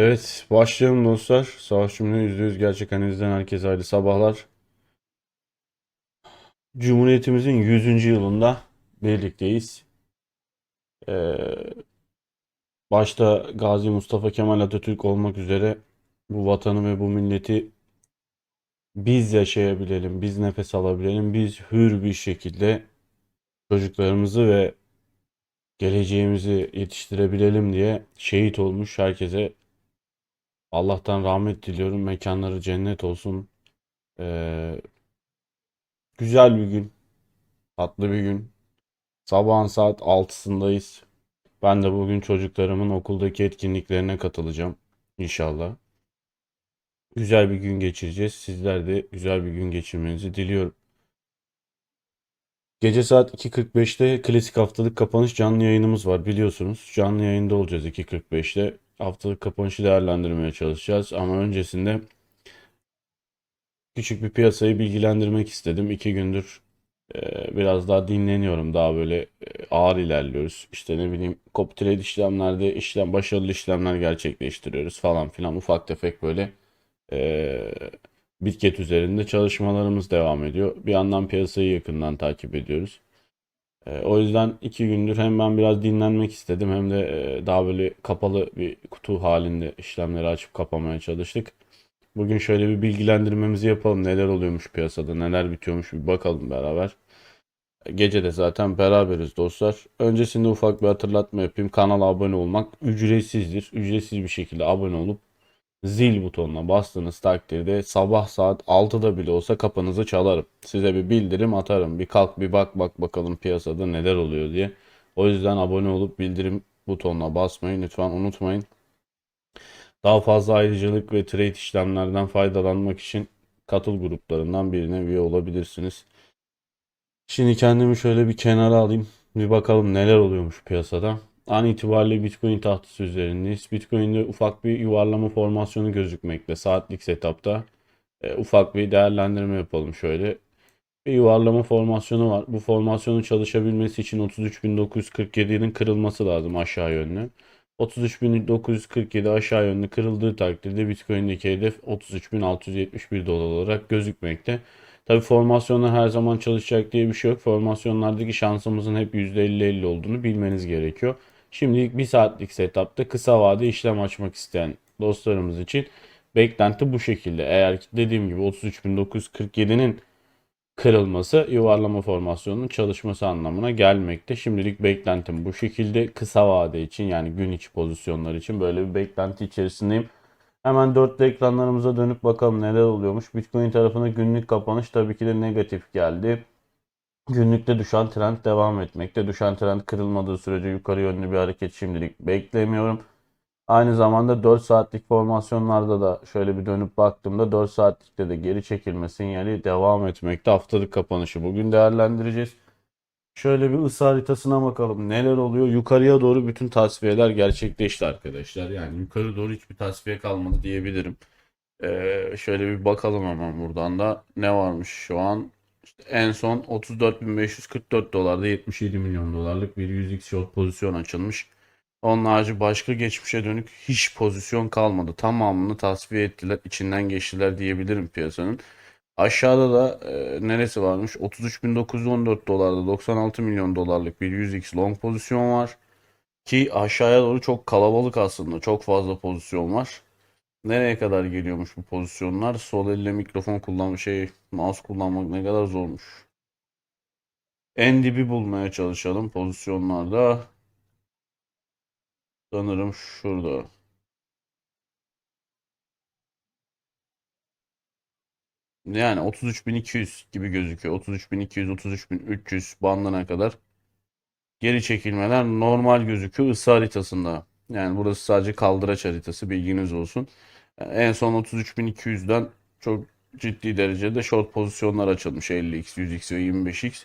Evet, başlayalım dostlar. Savaş Cumhuriyeti %100 gerçek analizden herkese hayırlı sabahlar. Cumhuriyetimizin 100. yılında birlikteyiz. Ee, başta Gazi Mustafa Kemal Atatürk olmak üzere bu vatanı ve bu milleti biz yaşayabilelim, biz nefes alabilelim, biz hür bir şekilde çocuklarımızı ve geleceğimizi yetiştirebilelim diye şehit olmuş herkese Allah'tan rahmet diliyorum. Mekanları cennet olsun. Ee, güzel bir gün. Tatlı bir gün. Sabahın saat 6'sındayız. Ben de bugün çocuklarımın okuldaki etkinliklerine katılacağım. İnşallah. Güzel bir gün geçireceğiz. Sizler de güzel bir gün geçirmenizi diliyorum. Gece saat 2.45'te klasik haftalık kapanış canlı yayınımız var biliyorsunuz. Canlı yayında olacağız 2.45'te. Haftalık kapanışı değerlendirmeye çalışacağız ama öncesinde küçük bir piyasayı bilgilendirmek istedim. İki gündür e, biraz daha dinleniyorum. Daha böyle e, ağır ilerliyoruz. İşte ne bileyim copy trade işlemlerde işlem başarılı işlemler gerçekleştiriyoruz falan filan ufak tefek böyle e, Bitget üzerinde çalışmalarımız devam ediyor. Bir yandan piyasayı yakından takip ediyoruz. E, o yüzden iki gündür hem ben biraz dinlenmek istedim hem de e, daha böyle kapalı bir kutu halinde işlemleri açıp kapamaya çalıştık. Bugün şöyle bir bilgilendirmemizi yapalım. Neler oluyormuş piyasada, neler bitiyormuş bir bakalım beraber. Gece de zaten beraberiz dostlar. Öncesinde ufak bir hatırlatma yapayım. Kanala abone olmak ücretsizdir. Ücretsiz bir şekilde abone olup zil butonuna bastığınız takdirde sabah saat 6'da bile olsa kapınızı çalarım. Size bir bildirim atarım. Bir kalk bir bak bak bakalım piyasada neler oluyor diye. O yüzden abone olup bildirim butonuna basmayı lütfen unutmayın. Daha fazla ayrıcalık ve trade işlemlerden faydalanmak için katıl gruplarından birine üye olabilirsiniz. Şimdi kendimi şöyle bir kenara alayım. Bir bakalım neler oluyormuş piyasada. An itibariyle Bitcoin tahtası üzerindeyiz. Bitcoin'de ufak bir yuvarlama formasyonu gözükmekte. Saatlik setupta e, ufak bir değerlendirme yapalım şöyle. Bir yuvarlama formasyonu var. Bu formasyonun çalışabilmesi için 33.947'nin kırılması lazım aşağı yönlü. 33.947 aşağı yönlü kırıldığı takdirde Bitcoin'deki hedef 33.671 dolar olarak gözükmekte. Tabi formasyonlar her zaman çalışacak diye bir şey yok. Formasyonlardaki şansımızın hep %50-50 olduğunu bilmeniz gerekiyor. Şimdilik bir saatlik setupta kısa vade işlem açmak isteyen dostlarımız için beklenti bu şekilde. Eğer dediğim gibi 33.947'nin kırılması yuvarlama formasyonunun çalışması anlamına gelmekte. Şimdilik beklentim bu şekilde. Kısa vade için yani gün içi pozisyonlar için böyle bir beklenti içerisindeyim. Hemen dörtlü ekranlarımıza dönüp bakalım neler oluyormuş. Bitcoin tarafına günlük kapanış tabii ki de negatif geldi. Günlükte düşen trend devam etmekte. Düşen trend kırılmadığı sürece yukarı yönlü bir hareket şimdilik beklemiyorum. Aynı zamanda 4 saatlik formasyonlarda da şöyle bir dönüp baktığımda 4 saatlikte de geri çekilme sinyali devam etmekte. Haftalık kapanışı bugün değerlendireceğiz. Şöyle bir ısı haritasına bakalım. Neler oluyor? Yukarıya doğru bütün tasfiyeler gerçekleşti arkadaşlar. Yani yukarı doğru hiçbir tasfiye kalmadı diyebilirim. Ee, şöyle bir bakalım hemen buradan da ne varmış şu an. İşte en son 34.544 dolarda 77 milyon dolarlık bir 100x short pozisyon açılmış. Onun harici başka geçmişe dönük hiç pozisyon kalmadı. Tamamını tasfiye ettiler, içinden geçtiler diyebilirim piyasanın. Aşağıda da e, neresi varmış? 33.914 dolarda 96 milyon dolarlık bir 100x long pozisyon var. Ki aşağıya doğru çok kalabalık aslında. Çok fazla pozisyon var. Nereye kadar geliyormuş bu pozisyonlar? Sol elle mikrofon kullanmak şey mouse kullanmak ne kadar zormuş. En dibi bulmaya çalışalım pozisyonlarda. Sanırım şurada. Yani 33.200 gibi gözüküyor. 33.200, 33.300 bandına kadar geri çekilmeler normal gözüküyor ısı haritasında. Yani burası sadece kaldıraç haritası bilginiz olsun. En son 33.200'den çok ciddi derecede short pozisyonlar açılmış 50x, 100x ve 25x.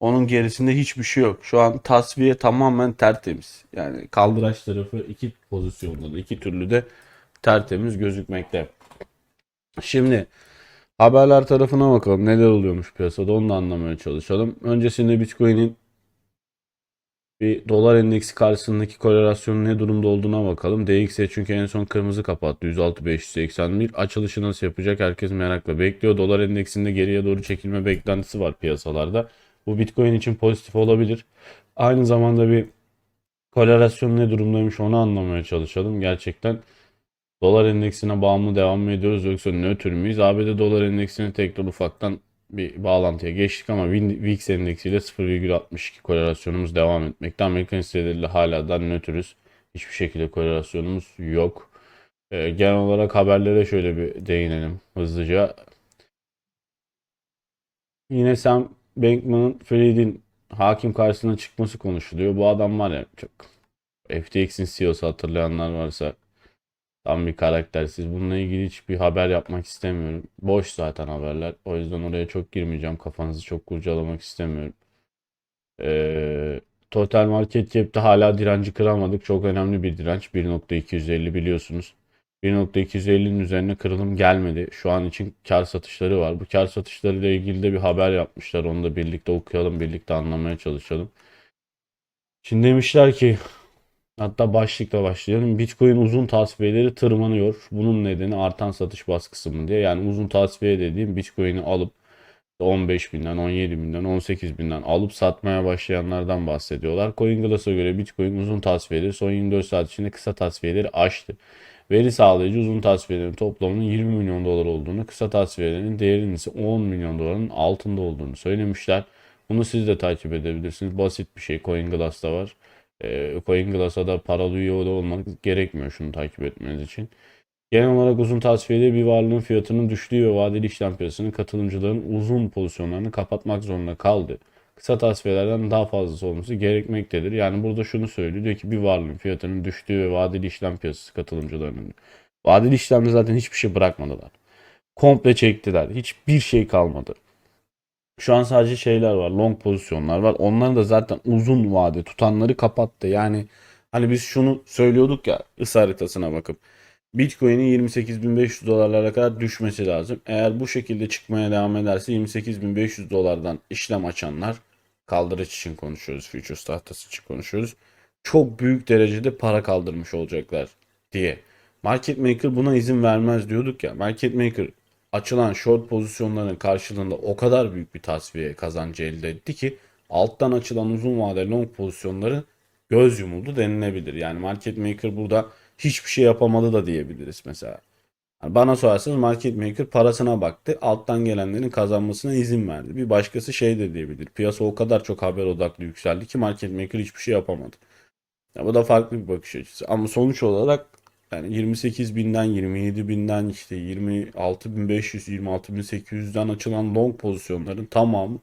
Onun gerisinde hiçbir şey yok. Şu an tasfiye tamamen tertemiz. Yani kaldıraç tarafı iki pozisyonda da iki türlü de tertemiz gözükmekte. Şimdi haberler tarafına bakalım. Neler oluyormuş piyasada onu da anlamaya çalışalım. Öncesinde Bitcoin'in Bir dolar endeksi karşısındaki korelasyonun ne durumda olduğuna bakalım. DXY çünkü en son kırmızı kapattı. 106.581. Açılışı nasıl yapacak herkes merakla bekliyor. Dolar endeksinde geriye doğru çekilme beklentisi var piyasalarda. Bu Bitcoin için pozitif olabilir. Aynı zamanda bir korelasyon ne durumdaymış onu anlamaya çalışalım. Gerçekten dolar endeksine bağımlı devam mı ediyoruz yoksa nötr müyüz? ABD dolar endeksini tekrar ufaktan bir bağlantıya geçtik ama VIX endeksiyle 0,62 korelasyonumuz devam etmekte. Amerikan hisseleriyle hala da nötrüz. Hiçbir şekilde korelasyonumuz yok. Ee, genel olarak haberlere şöyle bir değinelim hızlıca. Yine Sam Bankman'ın Fried'in hakim karşısına çıkması konuşuluyor. Bu adam var ya çok FTX'in CEO'su hatırlayanlar varsa tam bir karaktersiz. Bununla ilgili hiçbir haber yapmak istemiyorum. Boş zaten haberler. O yüzden oraya çok girmeyeceğim. Kafanızı çok kurcalamak istemiyorum. Ee, Total Market Cap'te hala direnci kıramadık. Çok önemli bir direnç. 1.250 biliyorsunuz. 1.250'nin üzerine kırılım gelmedi. Şu an için kar satışları var. Bu kar satışları ile ilgili de bir haber yapmışlar. Onu da birlikte okuyalım, birlikte anlamaya çalışalım. Şimdi demişler ki hatta başlıkla başlayalım. Bitcoin uzun tasfiyeleri tırmanıyor. Bunun nedeni artan satış baskısı mı diye. Yani uzun tasfiye dediğim Bitcoin'i alıp 15 binden, 17 binden, 18 binden alıp satmaya başlayanlardan bahsediyorlar. CoinGlass'a göre Bitcoin uzun tasfiyeleri son 24 saat içinde kısa tasfiyeleri aştı. Veri sağlayıcı uzun tasfiyelerin toplamının 20 milyon dolar olduğunu, kısa tasfiyelerin değerinin ise 10 milyon doların altında olduğunu söylemişler. Bunu siz de takip edebilirsiniz. Basit bir şey. CoinGlass'ta var. Ee, CoinGlass'a da paralı üye olmak gerekmiyor şunu takip etmeniz için. Genel olarak uzun tasfiyede bir varlığın fiyatının düştüğü ve vadeli işlem piyasasının katılımcıların uzun pozisyonlarını kapatmak zorunda kaldı. Kısa tasfiyelerden daha fazlası olması gerekmektedir. Yani burada şunu söylüyor. Diyor ki bir varlığın fiyatının düştüğü ve vadeli işlem piyasası katılımcılarının. Vadeli işlemde zaten hiçbir şey bırakmadılar. Komple çektiler. Hiçbir şey kalmadı. Şu an sadece şeyler var. Long pozisyonlar var. Onları da zaten uzun vade tutanları kapattı. Yani hani biz şunu söylüyorduk ya ısı haritasına bakıp. Bitcoin'in 28.500 dolarlara kadar düşmesi lazım. Eğer bu şekilde çıkmaya devam ederse 28.500 dolardan işlem açanlar kaldırıç için konuşuyoruz. Futures tahtası için konuşuyoruz. Çok büyük derecede para kaldırmış olacaklar diye. Market Maker buna izin vermez diyorduk ya. Market Maker açılan short pozisyonların karşılığında o kadar büyük bir tasfiye kazancı elde etti ki alttan açılan uzun vadeli long pozisyonları göz yumuldu denilebilir. Yani market maker burada hiçbir şey yapamadı da diyebiliriz mesela. Yani bana sorarsanız market maker parasına baktı. Alttan gelenlerin kazanmasına izin verdi. Bir başkası şey de diyebilir. Piyasa o kadar çok haber odaklı yükseldi ki market maker hiçbir şey yapamadı. Ya bu da farklı bir bakış açısı. Ama sonuç olarak yani 28 binden 27 binden işte 26.500 26.800'den açılan long pozisyonların tamamı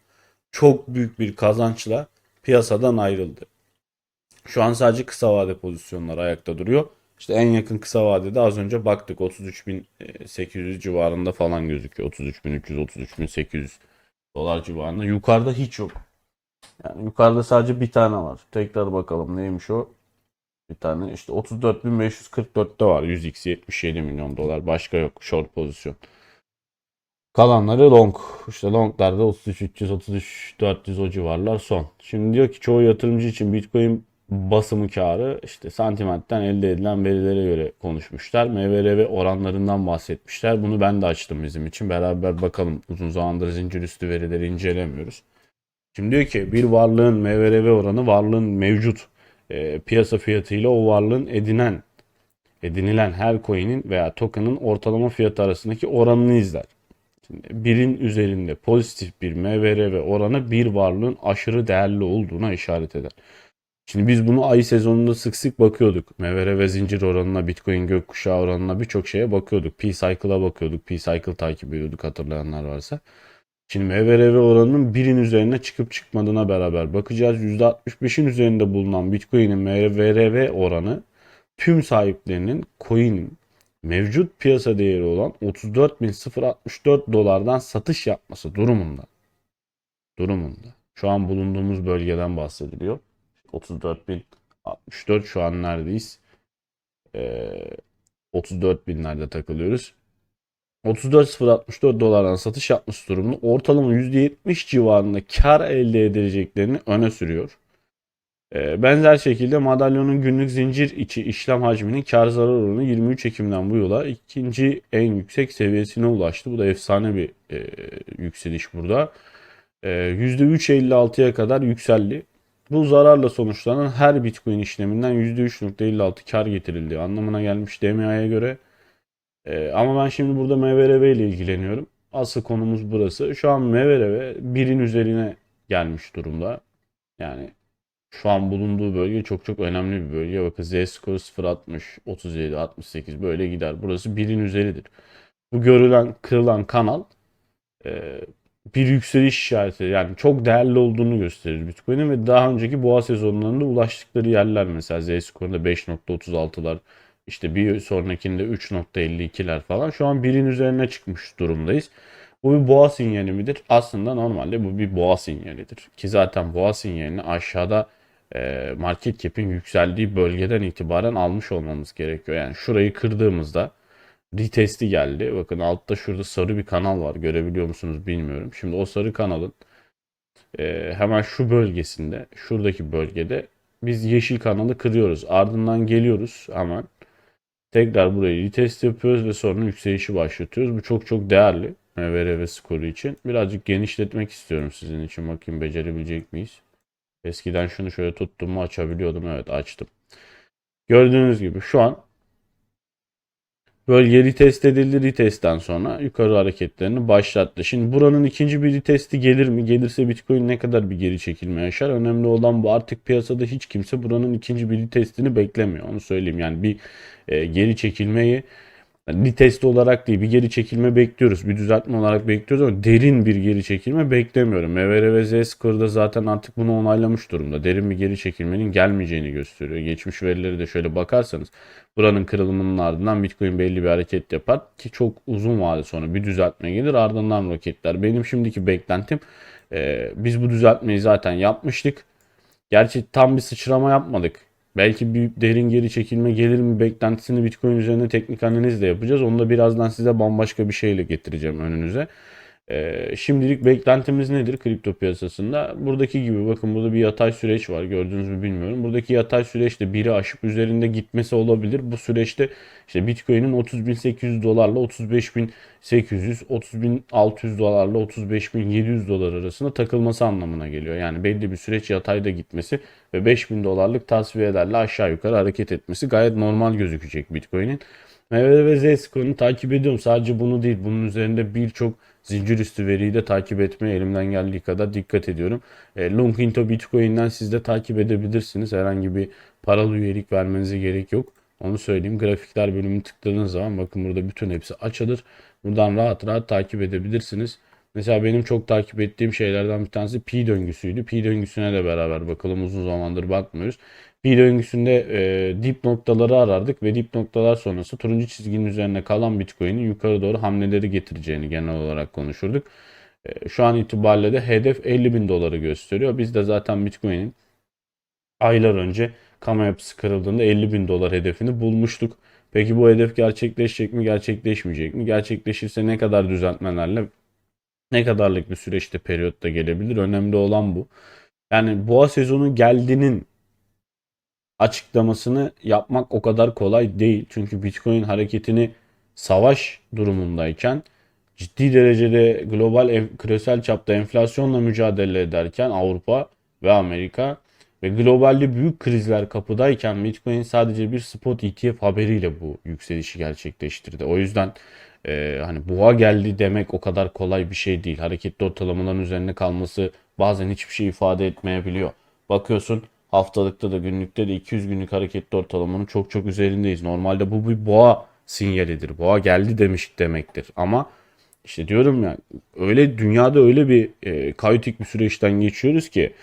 çok büyük bir kazançla piyasadan ayrıldı. Şu an sadece kısa vade pozisyonlar ayakta duruyor. İşte en yakın kısa vadede az önce baktık 33.800 civarında falan gözüküyor. 33.300 33.800 dolar civarında. Yukarıda hiç yok. Yani yukarıda sadece bir tane var. Tekrar bakalım neymiş o. Bir tane işte 34.544'te var 100x 77 milyon dolar. Başka yok short pozisyon. Kalanları long. İşte longlarda 33 300 33 400 o civarlar son. Şimdi diyor ki çoğu yatırımcı için Bitcoin basımı karı işte santimentten elde edilen verilere göre konuşmuşlar. MVRV oranlarından bahsetmişler. Bunu ben de açtım bizim için. Beraber bakalım. Uzun zamandır zincir üstü verileri incelemiyoruz. Şimdi diyor ki bir varlığın MVRV oranı varlığın mevcut e, piyasa fiyatıyla o varlığın edinen edinilen her coin'in veya token'ın ortalama fiyatı arasındaki oranını izler. Şimdi birin üzerinde pozitif bir MVRV oranı bir varlığın aşırı değerli olduğuna işaret eder. Şimdi biz bunu ay sezonunda sık sık bakıyorduk. MVRV zincir oranına, Bitcoin gökkuşağı oranına birçok şeye bakıyorduk. P-Cycle'a bakıyorduk. P-Cycle takip ediyorduk hatırlayanlar varsa. Şimdi MVRV oranının birin üzerine çıkıp çıkmadığına beraber bakacağız. %65'in üzerinde bulunan Bitcoin'in MVRV oranı tüm sahiplerinin coin'in mevcut piyasa değeri olan 34.064 dolardan satış yapması durumunda. Durumunda. Şu an bulunduğumuz bölgeden bahsediliyor. 34.064 şu an neredeyiz? Ee, 34 binlerde takılıyoruz. 34.064 dolardan satış yapması durumunda ortalama %70 civarında kar elde edileceklerini öne sürüyor. Ee, benzer şekilde madalyonun günlük zincir içi işlem hacminin kar zarar oranı 23 Ekim'den bu yola ikinci en yüksek seviyesine ulaştı. Bu da efsane bir e, yükseliş burada. E, %3.56'ya kadar yükseldi. Bu zararla sonuçlanan her Bitcoin işleminden %3.56 kar getirildiği anlamına gelmiş DMA'ya göre. E, ama ben şimdi burada MVRV ile ilgileniyorum. Asıl konumuz burası. Şu an MVRV birin üzerine gelmiş durumda. Yani şu an bulunduğu bölge çok çok önemli bir bölge. Bakın Z skoru 0.60, 37, 68 böyle gider. Burası birin üzeridir. Bu görülen kırılan kanal e, bir yükseliş işareti yani çok değerli olduğunu gösterir Bitcoin'in ve daha önceki boğa sezonlarında ulaştıkları yerler mesela Z skorunda 5.36'lar işte bir sonrakinde 3.52'ler falan şu an birin üzerine çıkmış durumdayız. Bu bir boğa sinyali midir? Aslında normalde bu bir boğa sinyalidir. Ki zaten boğa sinyalini aşağıda e, market cap'in yükseldiği bölgeden itibaren almış olmamız gerekiyor. Yani şurayı kırdığımızda retesti geldi. Bakın altta şurada sarı bir kanal var. Görebiliyor musunuz bilmiyorum. Şimdi o sarı kanalın e, hemen şu bölgesinde, şuradaki bölgede biz yeşil kanalı kırıyoruz. Ardından geliyoruz hemen. Tekrar burayı retest yapıyoruz ve sonra yükselişi başlatıyoruz. Bu çok çok değerli. MVRV skoru için. Birazcık genişletmek istiyorum sizin için. Bakayım becerebilecek miyiz? Eskiden şunu şöyle tuttum mu açabiliyordum. Evet açtım. Gördüğünüz gibi şu an bölge retest edildi. Retestten sonra yukarı hareketlerini başlattı. Şimdi buranın ikinci bir retesti gelir mi? Gelirse Bitcoin ne kadar bir geri çekilme yaşar? Önemli olan bu. Artık piyasada hiç kimse buranın ikinci bir retestini beklemiyor. Onu söyleyeyim. Yani bir e, geri çekilmeyi yani bir test olarak değil bir geri çekilme bekliyoruz. Bir düzeltme olarak bekliyoruz ama derin bir geri çekilme beklemiyorum. MVR ve Z skorda zaten artık bunu onaylamış durumda. Derin bir geri çekilmenin gelmeyeceğini gösteriyor. Geçmiş verileri de şöyle bakarsanız buranın kırılımının ardından Bitcoin belli bir hareket yapar ki çok uzun vade sonra bir düzeltme gelir ardından roketler. Benim şimdiki beklentim e, biz bu düzeltmeyi zaten yapmıştık. Gerçi tam bir sıçrama yapmadık. Belki bir derin geri çekilme gelir mi beklentisini Bitcoin üzerine teknik analizle yapacağız. Onu da birazdan size bambaşka bir şeyle getireceğim önünüze. Ee, şimdilik beklentimiz nedir kripto piyasasında? Buradaki gibi bakın burada bir yatay süreç var gördünüz mü bilmiyorum. Buradaki yatay süreçte biri aşıp üzerinde gitmesi olabilir. Bu süreçte işte Bitcoin'in 30.800 dolarla 35.800, 30.600 dolarla 35.700 dolar arasında takılması anlamına geliyor. Yani belli bir süreç yatayda gitmesi ve 5000 dolarlık tasfiyelerle aşağı yukarı hareket etmesi gayet normal gözükecek Bitcoin'in. MVD ve Z takip ediyorum. Sadece bunu değil bunun üzerinde birçok zincir üstü veriyi de takip etmeye elimden geldiği kadar dikkat ediyorum. E, Long into Bitcoin'den siz de takip edebilirsiniz. Herhangi bir paralı üyelik vermenize gerek yok. Onu söyleyeyim. Grafikler bölümünü tıkladığınız zaman bakın burada bütün hepsi açılır. Buradan rahat rahat takip edebilirsiniz. Mesela benim çok takip ettiğim şeylerden bir tanesi pi döngüsüydü. Pi döngüsüne de beraber bakalım uzun zamandır bakmıyoruz. Pi döngüsünde e, dip noktaları arardık ve dip noktalar sonrası turuncu çizginin üzerine kalan Bitcoin'in yukarı doğru hamleleri getireceğini genel olarak konuşurduk. E, şu an itibariyle de hedef 50 bin doları gösteriyor. Biz de zaten Bitcoin'in aylar önce kama yapısı kırıldığında 50 bin dolar hedefini bulmuştuk. Peki bu hedef gerçekleşecek mi, gerçekleşmeyecek mi? Gerçekleşirse ne kadar düzeltmelerle, ne kadarlık bir süreçte periyotta gelebilir? Önemli olan bu. Yani boğa sezonu geldiğinin açıklamasını yapmak o kadar kolay değil. Çünkü Bitcoin hareketini savaş durumundayken ciddi derecede global küresel çapta enflasyonla mücadele ederken Avrupa ve Amerika ve globalde büyük krizler kapıdayken Bitcoin sadece bir spot ETF haberiyle bu yükselişi gerçekleştirdi. O yüzden e, hani boğa geldi demek o kadar kolay bir şey değil. Hareketli ortalamaların üzerinde kalması bazen hiçbir şey ifade etmeyebiliyor. Bakıyorsun haftalıkta da günlükte de 200 günlük hareketli ortalamanın çok çok üzerindeyiz. Normalde bu bir boğa sinyalidir. Boğa geldi demiş demektir. Ama işte diyorum ya öyle dünyada öyle bir e, kaotik bir süreçten geçiyoruz ki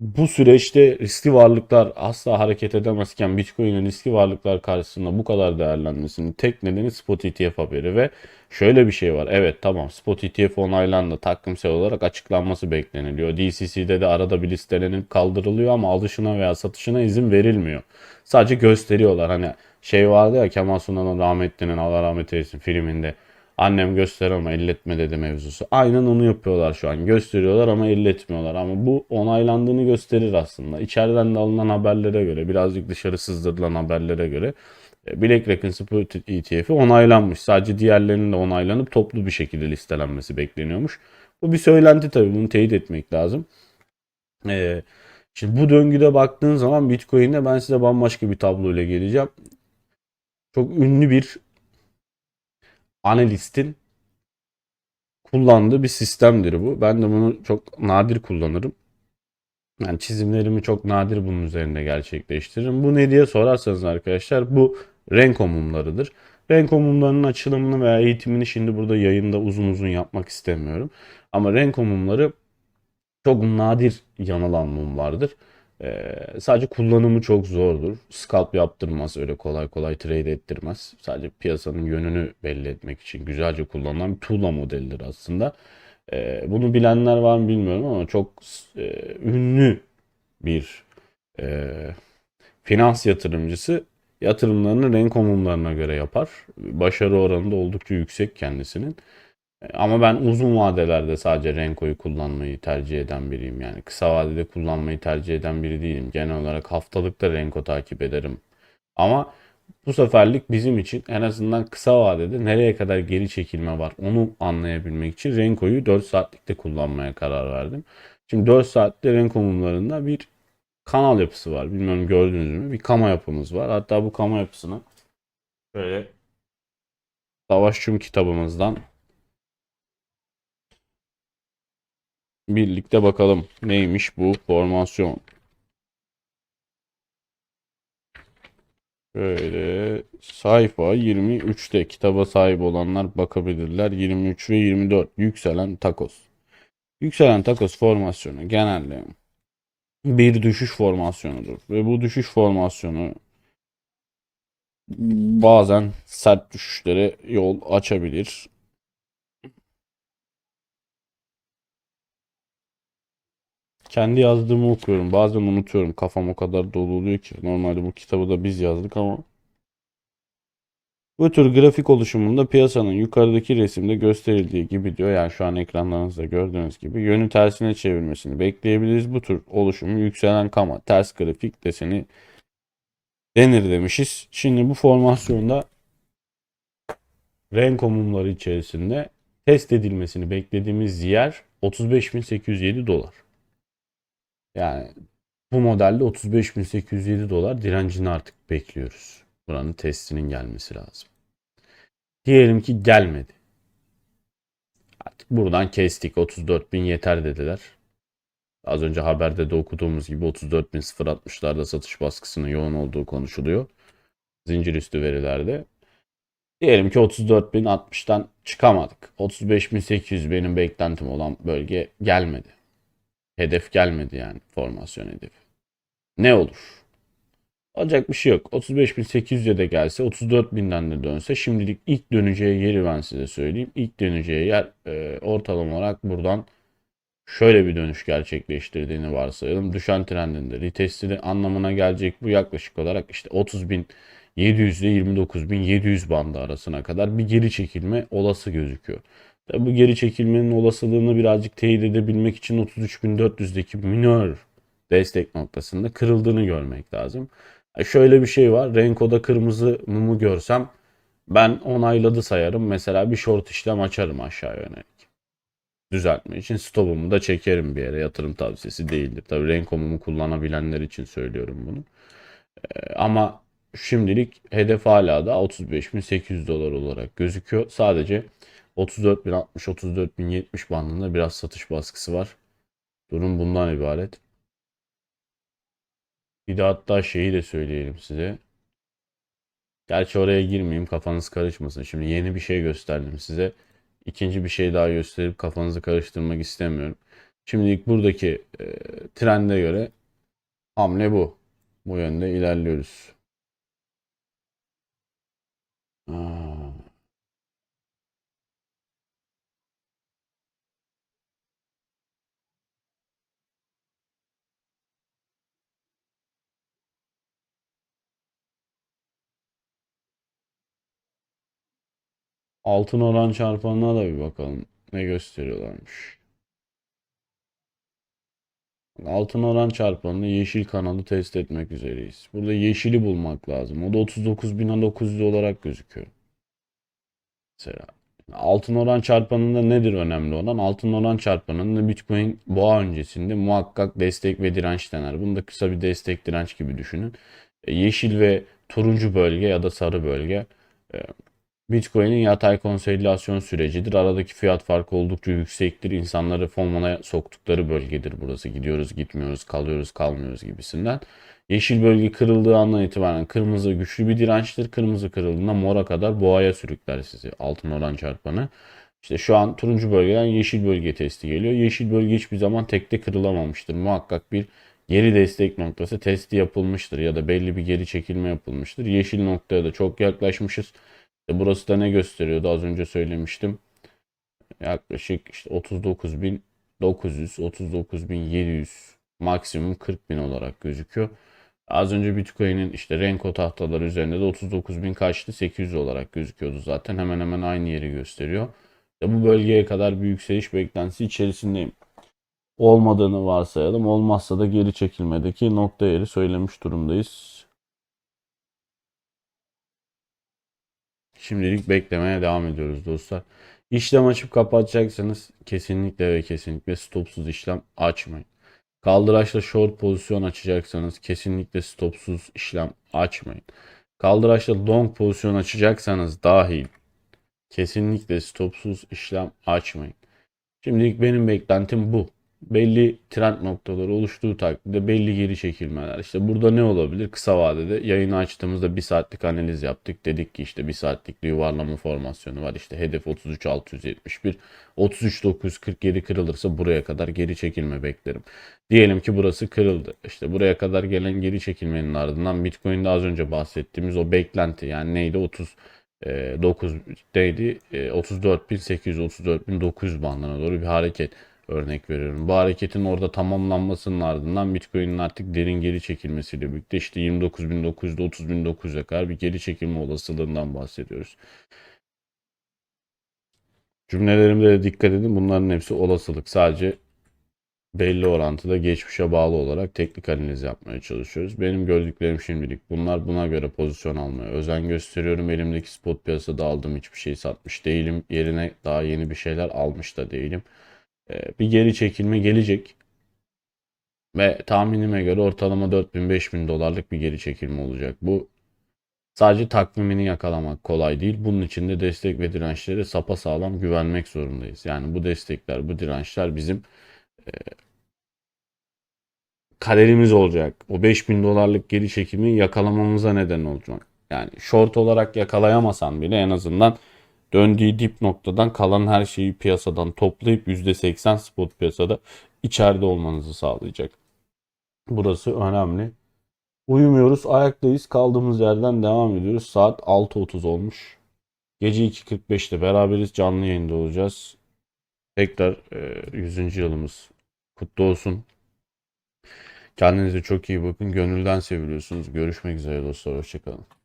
bu süreçte riskli varlıklar asla hareket edemezken Bitcoin'in riskli varlıklar karşısında bu kadar değerlenmesinin tek nedeni spot ETF haberi ve şöyle bir şey var. Evet tamam spot ETF onaylandı. Takvimsel olarak açıklanması bekleniliyor. DCC'de de arada bir listelenip kaldırılıyor ama alışına veya satışına izin verilmiyor. Sadece gösteriyorlar. Hani şey vardı ya Kemal Sunal'ın rahmetlinin Allah rahmet eylesin filminde. Annem göster ama elletme dedi mevzusu. Aynen onu yapıyorlar şu an. Gösteriyorlar ama elletmiyorlar. Ama bu onaylandığını gösterir aslında. İçeriden de alınan haberlere göre, birazcık dışarı sızdırılan haberlere göre e, BlackRock'ın Spot ETF'i onaylanmış. Sadece diğerlerinin de onaylanıp toplu bir şekilde listelenmesi bekleniyormuş. Bu bir söylenti tabii. Bunu teyit etmek lazım. Ee, şimdi bu döngüde baktığın zaman Bitcoin'de ben size bambaşka bir tablo ile geleceğim. Çok ünlü bir analistin kullandığı bir sistemdir bu. Ben de bunu çok nadir kullanırım. Yani çizimlerimi çok nadir bunun üzerinde gerçekleştiririm. Bu ne diye sorarsanız arkadaşlar bu Renko mumlarıdır. Renko mumlarının açılımını veya eğitimini şimdi burada yayında uzun uzun yapmak istemiyorum. Ama Renko mumları çok nadir yanılan mumlardır. Ee, sadece kullanımı çok zordur. Scalp yaptırmaz öyle kolay kolay trade ettirmez. Sadece piyasanın yönünü belli etmek için güzelce kullanılan bir tuğla modelidir aslında. Ee, bunu bilenler var mı bilmiyorum ama çok e, ünlü bir e, finans yatırımcısı yatırımlarını renk mumlarına göre yapar. Başarı oranı da oldukça yüksek kendisinin. Ama ben uzun vadelerde sadece Renko'yu kullanmayı tercih eden biriyim. Yani kısa vadede kullanmayı tercih eden biri değilim. Genel olarak haftalıkta Renko takip ederim. Ama bu seferlik bizim için en azından kısa vadede nereye kadar geri çekilme var onu anlayabilmek için Renko'yu 4 saatlikte kullanmaya karar verdim. Şimdi 4 saatte Renko mumlarında bir kanal yapısı var. Bilmiyorum gördünüz mü? Bir kama yapımız var. Hatta bu kama yapısını böyle Savaşçım kitabımızdan birlikte bakalım neymiş bu formasyon. Böyle sayfa 23'te kitaba sahip olanlar bakabilirler. 23 ve 24 yükselen takos. Yükselen takos formasyonu genelde bir düşüş formasyonudur. Ve bu düşüş formasyonu bazen sert düşüşlere yol açabilir. Kendi yazdığımı okuyorum. Bazen unutuyorum. Kafam o kadar dolu oluyor ki. Normalde bu kitabı da biz yazdık ama bu tür grafik oluşumunda piyasanın yukarıdaki resimde gösterildiği gibi diyor. Yani şu an ekranlarınızda gördüğünüz gibi yönü tersine çevirmesini bekleyebiliriz. Bu tür oluşumu yükselen kama ters grafik deseni denir demişiz. Şimdi bu formasyonda renk mumları içerisinde test edilmesini beklediğimiz yer 35.807 dolar. Yani bu modelde 35.807 dolar direncini artık bekliyoruz. Buranın testinin gelmesi lazım. Diyelim ki gelmedi. Artık buradan kestik. 34.000 yeter dediler. Az önce haberde de okuduğumuz gibi 34.060'larda satış baskısının yoğun olduğu konuşuluyor. Zincir üstü verilerde. Diyelim ki 34.060'tan çıkamadık. 35.800 benim beklentim olan bölge gelmedi. Hedef gelmedi yani formasyon hedefi. Ne olur? Olacak bir şey yok. 35.800'e de gelse 34.000'den de dönse şimdilik ilk döneceği yeri ben size söyleyeyim. İlk döneceği yer e, ortalama olarak buradan şöyle bir dönüş gerçekleştirdiğini varsayalım. Düşen trendinde retesti anlamına gelecek bu yaklaşık olarak işte 30.700 ile 29.700 bandı arasına kadar bir geri çekilme olası gözüküyor. Bu geri çekilmenin olasılığını birazcık teyit edebilmek için 33.400'deki minör destek noktasında kırıldığını görmek lazım. Şöyle bir şey var. Renko'da kırmızı mumu görsem ben onayladı sayarım. Mesela bir short işlem açarım aşağı yönelik. Düzeltme için stopumu da çekerim bir yere. Yatırım tavsiyesi değildir. Tabii Renko mumu kullanabilenler için söylüyorum bunu. Ee, ama şimdilik hedef hala da 35.800 dolar olarak gözüküyor. Sadece 34.060 34.070 bandında biraz satış baskısı var. Durum bundan ibaret. Bir de hatta şeyi de söyleyelim size. Gerçi oraya girmeyeyim kafanız karışmasın. Şimdi yeni bir şey gösterdim size. İkinci bir şey daha gösterip kafanızı karıştırmak istemiyorum. Şimdilik buradaki e, trende göre hamle bu. Bu yönde ilerliyoruz. Aa. Altın oran çarpanına da bir bakalım. Ne gösteriyorlarmış. Altın oran çarpanını yeşil kanalı test etmek üzereyiz. Burada yeşili bulmak lazım. O da 39.900 olarak gözüküyor. Mesela altın oran çarpanında nedir önemli olan? Altın oran çarpanında Bitcoin boğa öncesinde muhakkak destek ve direnç dener. Bunu da kısa bir destek direnç gibi düşünün. E, Yeşil ve turuncu bölge ya da sarı bölge e, Bitcoin'in yatay konsolidasyon sürecidir. Aradaki fiyat farkı oldukça yüksektir. İnsanları fonmana soktukları bölgedir burası. Gidiyoruz, gitmiyoruz, kalıyoruz, kalmıyoruz gibisinden. Yeşil bölge kırıldığı andan itibaren kırmızı güçlü bir dirençtir. Kırmızı kırıldığında mora kadar boğaya sürükler sizi altın oran çarpanı. İşte şu an turuncu bölgeden yeşil bölge testi geliyor. Yeşil bölge hiçbir zaman tekte kırılamamıştır. Muhakkak bir geri destek noktası testi yapılmıştır ya da belli bir geri çekilme yapılmıştır. Yeşil noktaya da çok yaklaşmışız. İşte burası da ne gösteriyordu az önce söylemiştim. Yaklaşık işte 39.900, 39.700 maksimum 40.000 olarak gözüküyor. Az önce Bitcoin'in işte Renko tahtaları üzerinde de 39.000 kaçtı 800 olarak gözüküyordu zaten. Hemen hemen aynı yeri gösteriyor. İşte bu bölgeye kadar bir yükseliş beklentisi içerisindeyim. Olmadığını varsayalım. Olmazsa da geri çekilmedeki nokta yeri söylemiş durumdayız. Şimdilik beklemeye devam ediyoruz dostlar. İşlem açıp kapatacaksanız kesinlikle ve kesinlikle stopsuz işlem açmayın. Kaldıraçla short pozisyon açacaksanız kesinlikle stopsuz işlem açmayın. Kaldıraçla long pozisyon açacaksanız dahil kesinlikle stopsuz işlem açmayın. Şimdilik benim beklentim bu. Belli trend noktaları oluştuğu takdirde belli geri çekilmeler. İşte burada ne olabilir? Kısa vadede yayını açtığımızda bir saatlik analiz yaptık. Dedik ki işte bir saatlik bir yuvarlama formasyonu var. İşte hedef 33.671. 33.947 kırılırsa buraya kadar geri çekilme beklerim. Diyelim ki burası kırıldı. İşte buraya kadar gelen geri çekilmenin ardından Bitcoin'de az önce bahsettiğimiz o beklenti yani neydi 30 9'deydi. 34.800 34.900 bandına doğru bir hareket örnek veriyorum. Bu hareketin orada tamamlanmasının ardından Bitcoin'in artık derin geri çekilmesiyle birlikte işte 29.900'de 30.900'e kadar bir geri çekilme olasılığından bahsediyoruz. Cümlelerimde de dikkat edin. Bunların hepsi olasılık. Sadece belli orantıda geçmişe bağlı olarak teknik analiz yapmaya çalışıyoruz. Benim gördüklerim şimdilik bunlar. Buna göre pozisyon almaya özen gösteriyorum. Elimdeki spot piyasada aldığım hiçbir şey satmış değilim. Yerine daha yeni bir şeyler almış da değilim. Ee, bir geri çekilme gelecek. Ve tahminime göre ortalama 4000-5000 dolarlık bir geri çekilme olacak. Bu sadece takvimini yakalamak kolay değil. Bunun için de destek ve dirençlere sapasağlam güvenmek zorundayız. Yani bu destekler, bu dirençler bizim e, kaderimiz olacak. O 5000 dolarlık geri çekimi yakalamamıza neden olacak. Yani short olarak yakalayamasan bile en azından döndüğü dip noktadan kalan her şeyi piyasadan toplayıp %80 spot piyasada içeride olmanızı sağlayacak. Burası önemli. Uyumuyoruz, ayaktayız. Kaldığımız yerden devam ediyoruz. Saat 6.30 olmuş. Gece 2.45'te beraberiz. Canlı yayında olacağız. Tekrar e, 100. yılımız kutlu olsun. Kendinize çok iyi bakın. Gönülden seviliyorsunuz. Görüşmek üzere dostlar. Hoşçakalın.